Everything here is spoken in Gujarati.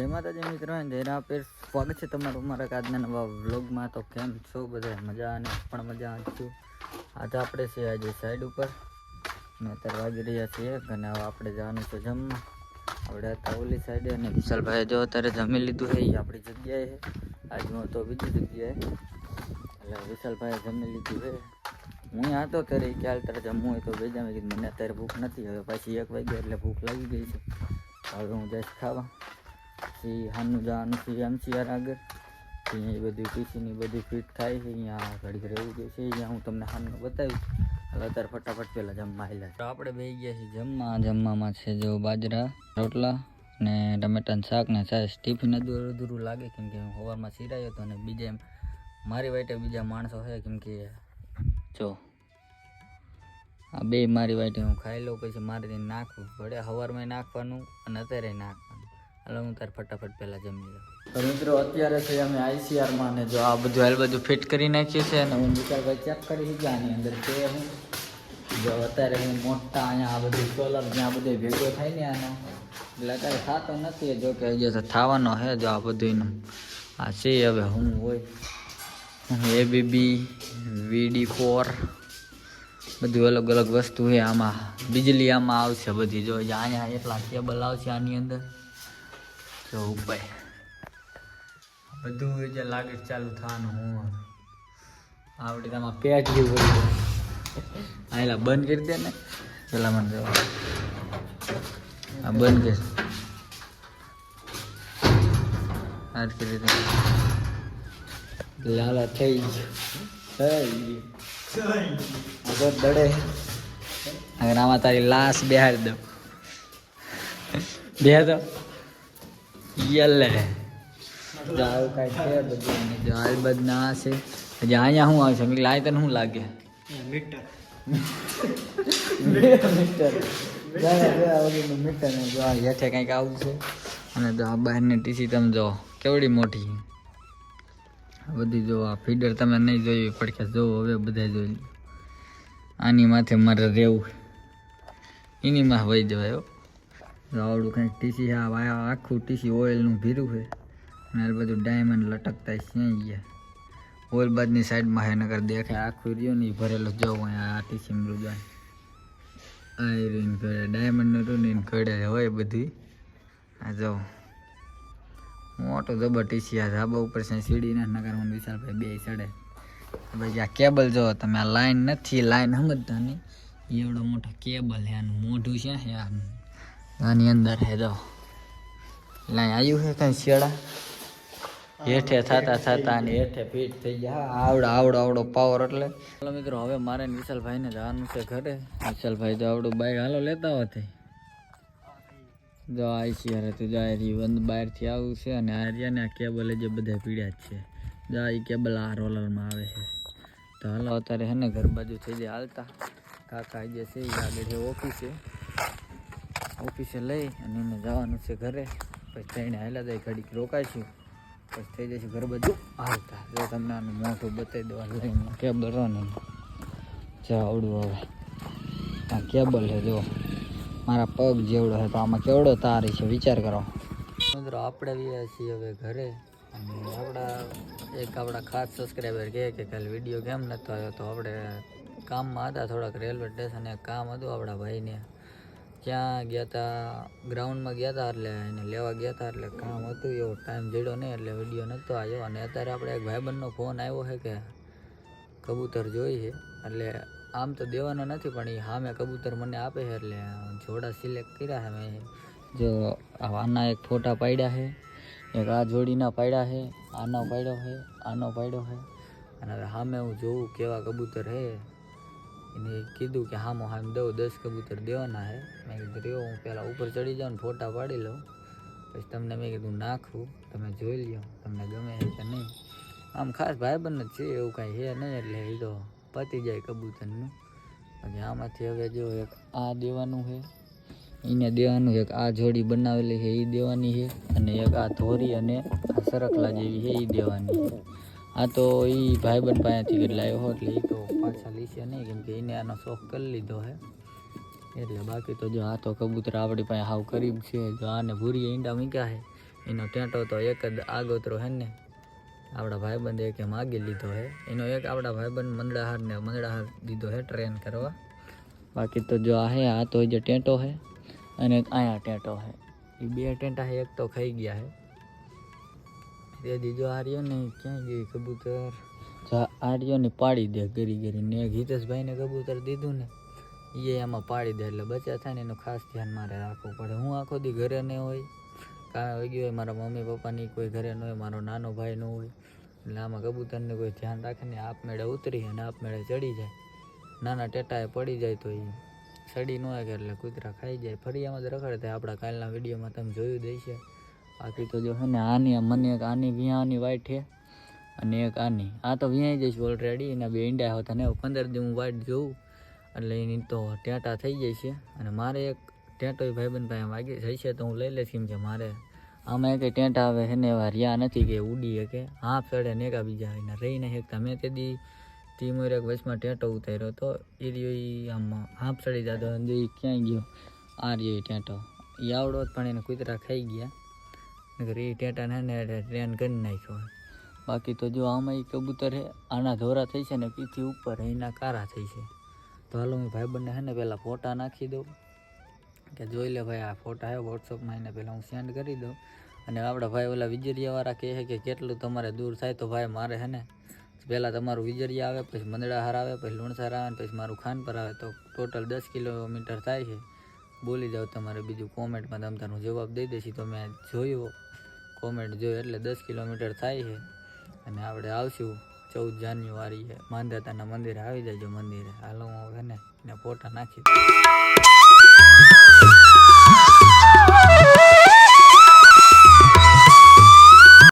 જય માતાજી મિત્રો જયરા પેર સ્વાગત છે તમારું અમારા આજના નવા વ્લોગમાં. તો કેમ છો બધા? મજા અને પણ મજા છું. આજે આપણે છીએ આજે સાઈડ ઉપર. ને અત્યારે વાગી રહ્યા છીએ અને હવે આપણે જવાનું છે જમવા. આપણે હતા ઓલી સાઈડે અને વિશાલભાઈ જો અત્યારે જમી લીધું છે, એ આપણી જગ્યાએ આજ હું તો બીજી જગ્યાએ. એટલે વિશાલભાઈએ જમી લીધું છે. હું અહીંયા હતો ત્યારે ક્યારે ત્યારે જમવું હોય તો બેજા મેં કીધું, મને અત્યારે ભૂખ નથી. હવે પાછી એક વાગ્યા એટલે ભૂખ લાગી ગઈ છે. હવે હું જઈશ ખાવા. પછી હાનું જવાનું છે એમસીઆર આગળ. અહીંયા એ બધું પીસીની બધું ફિટ થાય છે. અહીંયા ઘડી રહેવું જોઈએ છે. અહીંયા હું તમને હાનું બતાવીશ. હવે અત્યારે ફટાફટ પહેલાં જમવા આવેલા તો આપણે બે ગયા છીએ જમવા. જમવામાં છે જો બાજરા, રોટલા ને ટમેટાનું શાક ને સાહેબ ટિફિન અધૂરું અધૂરું લાગે. કેમ કે હું સવારમાં સિરાયો હતો અને બીજા એમ મારી વાઈટે બીજા માણસો છે. કેમ કે જો આ બે મારી વાઈટી હું ખાઈ લઉં, પછી મારે નાખવું ભલે હવારમાં નાખવાનું અને અત્યારે નાખવાનું એટલે હું તાર ફટાફટ પહેલાં જમી લઉં. તો મિત્રો, અત્યારે છે અમે આઈસીઆરમાં ને જો આ બધું હાલ બધું ફિટ કરી નાખ્યું છે અને હું વિચારભાઈ ચેક કરી છે આની અંદર કે હું. જો અત્યારે હું મોટા અહીંયા આ બધું સોલર જ્યાં બધું ભેગો થાય ને આનો. એટલે અત્યારે થતો નથી, જો કે હજી તો થવાનો છે જો આ બધું આ છે હવે હું હોય. એબીબી વીડી ફોર બધું અલગ અલગ વસ્તુ છે આમાં. બીજલી આમાં આવશે બધી. જો અહીંયા એટલા કેબલ આવશે આની અંદર. જો ઉપર બધું જે લાગે ચાલુ થવાનું હું આવડી આમાં પેટ જેવું હોય આ બંધ કરી દે ને, પેલા મને જવા આ બંધ કરી આ કરી દે. લાલા થઈ ગયું. થઈ ગયું. દડે. આમાં તારી લાશ બેહાડી દઉં. બે તો યલે. જો છે બધું જો હજી અહીંયા શું આવશે મેં લાય તને શું લાગે? મીટર. મીટર. મીટર. જો આ હેઠે કંઈક આવું છે. અને જો આ બહારની ટીસી તમે જો કેવડી મોટી બધી જો આ ફીડર તમે નહીં જોયું પડખે જોવો હવે બધા જોઈ આની માથે મારે રહેવું એની માં વહી જવાય હો આવડું કંઈક ટીસી આ વાયા આખું ટીસી ઓઇલનું ભીરું છે. અને આ બધું ડાયમંડ લટકતા ક્યાંય ગયા ઓઇલ બાદની સાઈડમાં હે નગર દેખાય. આખું રહ્યું નહીં ભરેલું. જવું અહીંયા આ ટીસી મૃદાન આ રીન કરે ડાયમંડનું તો ને કડે હોય બધી. આ જો. મોટો જબર ટીસી આ ધાબા ઉપર છે સીડી ના નગર મને વિશાલભાઈ બે ચડે. ભાઈ આ કેબલ જો, તમે આ લાઈન નથી લાઈન સમજતા નહીં. એવડો મોટો કેબલ હે આનું મોઢું છે હે આની અંદર હે જો. લાઈ આવ્યું છે કઈ શેડા હેઠે થતા થતા અને હેઠે ફીટ થઈ ગયા. આવડો આવડો આવડો પાવર એટલે. ચાલો મિત્રો, હવે મારે વિશાલભાઈને જવાનું છે ઘરે. વિશાલભાઈ તો આવડું બાઈક હાલો લેતા હોત જો આય છે અરે તો જાય બંધ બહારથી આવું છે અને આ રહ્યા ને આ કેબલ જે બધા પીડ્યા જ છે. જો આ કેબલ આ રોલરમાં આવે છે. તો હાલો, અત્યારે હે ને ઘર બાજુ થઈ જાય હાલતા. કાકા જે છે એ આગળ ઓફિસે. ઓફિસે લઈ અને એને જવાનું છે ઘરે. પછી થઈને હાલ્યા જાય, ઘડીક રોકાઈશું. પછી થઈ જશે ઘર બધું હાલતા. જો તમને આનું મોઢું બતાવી દેવા લઈને કેબલ ને જા આવડું હવે. આ કેબલ છે જો મારા પગ જેવડો છે, તો આમાં કેવડો તાર છે, વિચાર કરો. મિત્રો, આપણે આવ્યા છીએ હવે ઘરે. અને આપણા એક આપણા ખાસ સબસ્ક્રાઈબર કહે કે કાલે વીડિયો કેમ નહોતો આવ્યો, તો આપણે કામમાં હતા થોડાક રેલવે સ્ટેશને કામ હતું આપણા ભાઈને. ત્યાં ગયા હતા ગ્રાઉન્ડમાં ગયા હતા એટલે એને લેવા ગયા હતા એટલે કામ હતું, એવો ટાઈમ જડ્યો નહીં એટલે વીડિયો નહોતો આવ્યો. અને અત્યારે આપણે એક ભાઈબંધનો ફોન આવ્યો છે કે કબૂતર જોઈ છે. એટલે આમ તો દેવાનો નથી, પણ એ સામે કબૂતર મને આપે છે એટલે જોડા સિલેક્ટ કર્યા છે મેં. જો આના એક ફોટા પાડ્યા છે. એક આ જોડીના પાડ્યા છે, આનો પાડ્યો છે, આનો પાડ્યો છે. અને હવે સામે હું જોઉં કેવા કબૂતર છે. એને કીધું કે હામો હામ દઉં, દસ કબૂતર દેવાના છે મેં કીધું રહ્યો હું પહેલાં ઉપર ચડી જાઉં ફોટા પાડી લઉં. પછી તમને મેં કીધું, નાખું. તમે જોઈ લ્યો, તમને ગમે છે કે નહીં. આમ ખાસ ભાઈબંધ જ છે, એવું કાંઈ છે નહીં, એટલે એ તો પતી જાય કબૂતરનું. પછી આમાંથી હવે જો એક આ દેવાનું છે એને દેવાનું એક આ જોડી બનાવેલી છે એ દેવાની છે અને એક આ ધોરી અને આ સરકલા જેવી છે એ દેવાની છે આ તો એ ભાઈબંધ પાસેથી લાવ્યો હોય એટલે એ તો પાછા લીશે નહીં, કેમ કે એને આનો શોખ કરી લીધો છે એટલે બાકી તો જો આ તો કબૂતર આપણી પાસે હાવ કરીબ છે, જો આને ભૂરી ઈંડા મૂક્યા છે એનો ટેંટો તો એક જ આગોતરો હે ને. આપણા ભાઈબંધ એક માગી લીધો હે, એનો એક આપણા ભાઈબંધ મંદડાહાર ને મંદડાહાર દીધો હે ટ્રેન કરવા. બાકી તો જો આ હે, આ તો જે ટેંટો હે, અને એક અહીંયા ટેંટો હે. એ બે ટેંટા હે, એક તો ખાઈ ગયા હે. તે દીજો આર્યો ને ક્યાં ગયું કબૂતર? જા આ ને પાડી દે ગરી ગરી. ને એક હિતેશભાઈને કબૂતર દીધું ને એ એમાં પાડી દે. એટલે બચ્યા થાય ને એનું ખાસ ધ્યાન મારે રાખવું પડે. હું આખો દી ઘરે ન હોય, કાં ગયો હોય, મારા મમ્મી પપ્પાની કોઈ ઘરે ન હોય, મારો નાનો ભાઈ ન હોય, એટલે આમાં કબૂતરને કોઈ ધ્યાન રાખે ને આપમેળે ઉતરી અને આપમેળે ચડી જાય. નાના ટેટાએ પડી જાય તો એ સડી ન હોય એટલે કૂતરા ખાઈ જાય. ફરી આમાં જ રખડે થાય આપણા કાલના વિડીયોમાં તમે જોયું દેશે બાકી તો જો હે ને, આની, મને એક આની વિયાની વાઈટ છે અને એક આની. આ તો વિયાઈ જઈશ ઓલરેડી એના બે ઈંડા હતા ને, પંદર દી હું વાઈટ જોઉં, એટલે એની તો ટેટા થઈ જાય છે. અને મારે એક ટેટો ભાઈબંધ ભાઈ વાગી થઈ છે તો હું લઈ લઈશ કેમ કે મારે. આમાં એક ટેન્ટ આવે છે ને, એવા રહ્યા નથી કે ઉડી શકે. હાફ ચડે ને એકા બીજા એના રહી નહીં શકતા મેં તે દી ટીમોર એક વચમાં ટેટો ઉતાર્યો તો, એ રહ્યો એ આમ હાફ ચડી જતો અને એ ક્યાંય ગયો? આ રહ્યો એ ટેટો. એ આવડો પણ એને કૂતરા ખાઈ ગયા. નકર એ ટેટાને હે ને ટ્રેન કરી નાખ્યો બાકી તો જો આમાં એ કબૂતર છે આના ધોરા થઈ છે ને પીથી ઉપર એના કારા થઈ છે. તો હાલો હું ભાઈબંધને હે ને પહેલાં ફોટા નાખી દઉં. કે જોઈ લે ભાઈ આ ફોટા હે વોટ્સઅપમાં, એને પહેલાં હું સેન્ડ કરી દઉં. અને આપણા ભાઈ ઓલા વિજરિયાવાળા કહે છે કે કેટલું તમારે દૂર થાય તો ભાઈ મારે હે ને પહેલાં તમારું વિજરિયા આવે, પછી મંદડાહાર આવે, પછી લુણસાર આવે પછી મારું ખાનપર આવે. તો ટોટલ દસ કિલોમીટર થાય છે. બોલી જાઓ તમારે, બીજું કોમેન્ટમાં તમ તારું જવાબ દઈ દેશી તો મેં જોયો. કોમેન્ટ જોઈ એટલે દસ કિલોમીટર થાય છે. અને આપણે આવશું ચૌદ જાન્યુઆરીએ. માંધાતાના મંદિરે આવી જજો મંદિરે. હાલો હું હવે ને ફોટા નાખી.